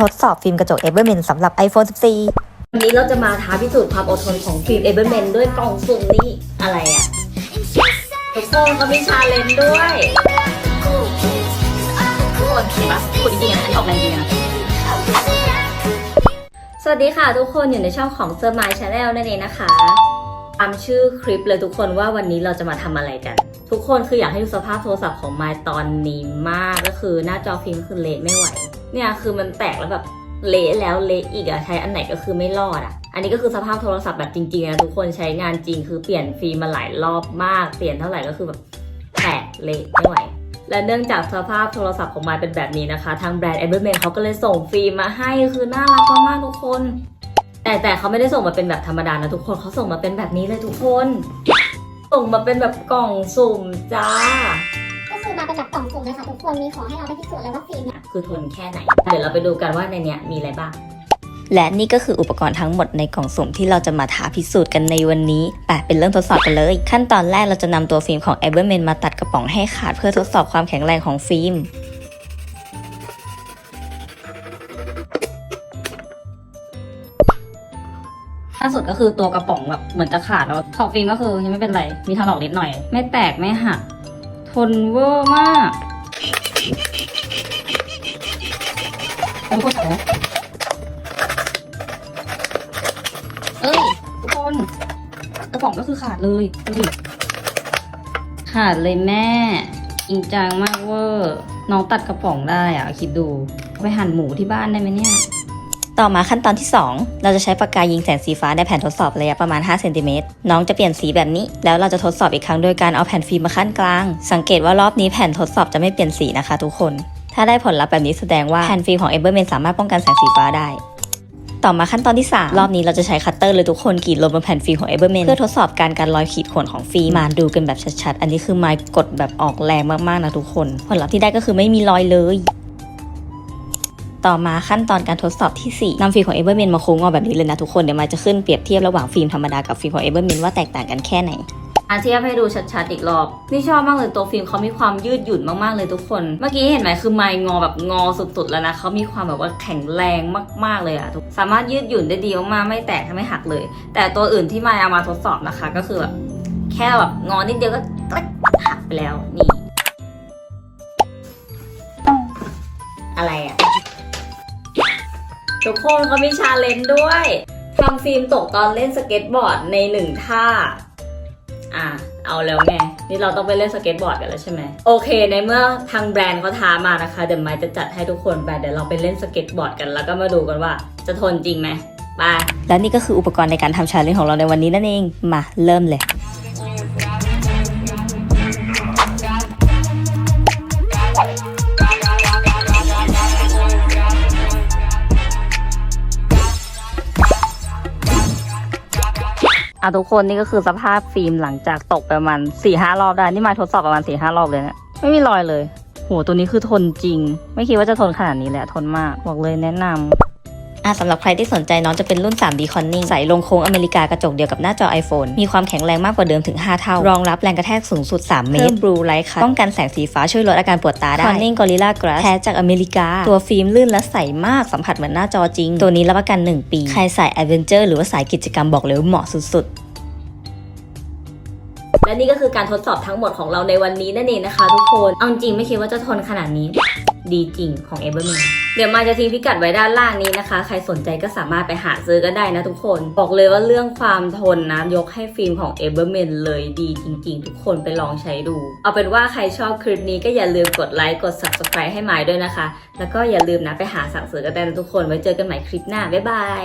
ทดสอบฟิล์มกระจกเอเวอร์เมนสำหรับ iPhone 14 วันนี้เราจะมาท้าพิสูจน์ความอดทนของฟิล์มเอเบอร์เมนด้วยกล่องสุ่มนี้อะไรอะทุกคนเขามีชาเลนจ์ด้วยทุกคนเห็นปะคุณจริงๆอันนี้ออกแรงดีนะสวัสดีค่ะทุกคนอยู่ในช่องของเซอร์มายชาแนลนั่นเองนะคะตามชื่อคลิปเลยทุกคนว่าวันนี้เราจะมาทำอะไรกัน ทุกคนคืออยากให้ดูสภาพโทรศัพท์ของมายตอนนี้มากก็คือหน้าจอฟิล์มคือเละไม่ไหว เนี่ยคือมันแตกแล้วแบบเละแล้วเละอีกอะใช้อันไหนก็คือไม่รอดอะอันนี้ก็คือสภาพโทรศัพท์แบบจริงๆนะทุกคนใช้งานจริงคือเปลี่ยนฟิล์มมาหลายรอบมาก เปลี่ยนเท่าไหร่ก็คือแบบแตกเละไม่ไหวและเนื่องจากสภาพโทรศัพท์ของมายเป็นแบบนี้นะคะ ทางแบรนด์ e v e r m a n เขาก็เลยส่งฟิล์มมาให้คือน่ารักมากๆทุกคน แต่แต่เขาไม่ได้ส่งมาเป็นแบบธรรมดานะทุกคนเขาส่งมาเป็นแบบนี้เลยทุกคน ส่งมาเป็นแบบกล่องสุ่มจ้า มาเป็นแบบกล่องสุ่มเลยค่ะทุกคนมีของให้เราได้พิสูจน์เลยว่าฟิล์มเนี่ยคือทนแค่ไหน เดี๋ยวเราไปดูกันว่าในเนี้ยมีอะไรบ้าง และนี่ก็คืออุปกรณ์ทั้งหมดในกล่องสุ่มที่เราจะมาท้าพิสูจน์กันในวันนี้ไปเป็นเริ่มทดสอบกันเลย ขั้นตอนแรกเราจะนำตัวฟิล์มของ e v e r m a n มาตัดกระป๋องให้ขาดเพื่อทดสอบความแข็งแรงของฟิล์ม ล่าสุดก็คือตัวกระป๋องแบบเหมือนจะขาดแล้วขอบฟิล์มก็คือยังไม่เป็นไร มีถลอกนิดหน่อย ไม่แตกไม่หัก ทนเวอร์มากเป็นเอ้ยทุกคนกระป๋องก็คือขาดเลยดูดิขาดเลยแม่จริงจังมากเวอร์น้องตัดกระป๋องได้อะคิดดู ไปหั่นหมูที่บ้านได้ไหมเนี่ย ต่อมาขั้นตอนที่ 2 เราจะใช้ปากกายิงแสงสีฟ้าในแผ่นทดสอบระยะประมาณ5เซนติเมตรน้องจะเปลี่ยนสีแบบนี้ แล้วเราจะทดสอบอีกครั้งโดยการเอาแผ่นฟิล์มมาขั้นกลาง สังเกตว่ารอบนี้แผ่นทดสอบจะไม่เปลี่ยนสีนะคะ ทุกคน ถ้าได้ผลลัพธ์แบบนี้แสดงว่าแผ่นฟิล์มของ e v e r m a n สามารถป้องกันแสงสีฟ้าได้ต่อมาขั้นตอนที่ 3 รอบนี้เราจะใช้คัตเตอร์เลยทุกคนกรีดลงบนแผ่นฟิล์มของ e v e r m a n เพื่อทดสอบการการรอยขีดข่วนของฟิล์มมาดูกันแบบชัดๆ อันนี้คือไม้กดแบบออกแรงมากๆนะทุกคน ผลลัพธ์ที่ได้ก็คือไม่มีรอยเลย ต่อมาขั้นตอนการทดสอบที่ 4นำฟิล์มของ e v e r m a n มาโค้งออกแบบนี้เลยนะทุกคน เดี๋ยวมาจะขึ้นเปรียบเทียบระหว่างฟิล์มธรรมดากับฟิล์มของ e v e r m a n ว่าแตกต่างกันแค่ไหนอาเทียบให้ดูชัดๆอีกรอบ นี่ชอบมากเลยตัวฟิล์มเขามีความยืดหยุ่นมากๆเลยทุกคน เมื่อกี้เห็นไหมคือไมค์งอแบบงอสุดๆแล้วนะเขามีความแบบว่าแข็งแรงมากๆเลยอะทุกสามารถยืดหยุ่นได้ดีมากๆไม่แตกไม่หักเลย แต่ตัวอื่นที่ไมค์เอามาทดสอบนะคะ ก็คือแบบแค่แบบงอนิดเดียวก็หักไปแล้วนี่ อะไรอะ ทุกคนเขามีชาเลนจ์ด้วยทำฟิล์มตกตอนเล่นสเก็ตบอร์ดในหนึ่งท่า อะ เอาแล้วไง นี่เราต้องไปเล่นสเก็ตบอร์ดกันแล้วใช่ไหม โอเค ในเมื่อทางแบรนด์เขาท้ามานะคะ เดี๋ยวไมจะจัดให้ทุกคนไปเดี๋ยวเราไปเล่นสเก็ตบอร์ดกัน แล้วก็มาดูกันว่า จะทนจริงไหมไปและนี่ก็คืออุปกรณ์ในการทำชาเลนจ์ของเราในวันนี้นั่นเอง มาเริ่มเลยะทุกคนนี่ก็คือสภาพฟิล์มหลังจากตกประมาณ4ี่ห้ารอบได้ นี่มาทดสอบประมาณ4ี่ห้ารอบเลยเนะี่ยไม่มีรอยเลยโหตัวนี้คือทนจริง ไม่คิดว่าจะทนขนาดนี้แหละทนมากบอกเลยแนะนำ อะสำหรับใครที่สนใจน้องจะเป็นรุ่น 3D Conning ใส่ลงโค้งอเมริกากระจกเดียวกับหน้าจอ iPhone มีความแข็งแรงมากกว่าเดิมถึง 5 เท่า รองรับแรงกระแทกสูงสุด 3 เมตร Blue Light ค่ะป้องกันแสงสีฟ้าช่วยลดอาการปวดตาได้ Conning Gorilla Glass แท้จากอเมริกา ตัวฟิล์มลื่นและใสมากสัมผัสเหมือนหน้าจอจริง ตัวนี้รับประกัน 1 ปี ใครสาย Adventure หรือว่าสายกิจกรรมบอกเลยว่าเหมาะสุดๆและนี่ก็คือการทดสอบทั้งหมดของเราในวันนี้นั่นเองนะคะทุกคน เอาจริงไม่คิดว่าจะทนขนาดนี้ ดีจริงของ e v e r m a n เดี๋ยวมาจะทิ้งพิกัดไว้ด้านล่างนี้นะคะ ใครสนใจก็สามารถไปหาซื้อกันได้นะทุกคน บอกเลยว่าเรื่องความทนนะ ยกให้ฟิล์มของ e v e r m a n เลยดีจริง ๆ ทุกคนไปลองใช้ดู เอาเป็นว่าใครชอบคลิปนี้ก็อย่าลืมกดไลค์กด subscribe ให้หมายด้วยนะคะ แล้วก็อย่าลืมนะไปหาสั่งซื้อกันได้นะทุกคนไว้เจอกันใหม่คลิปหน้าบ๊ายบาย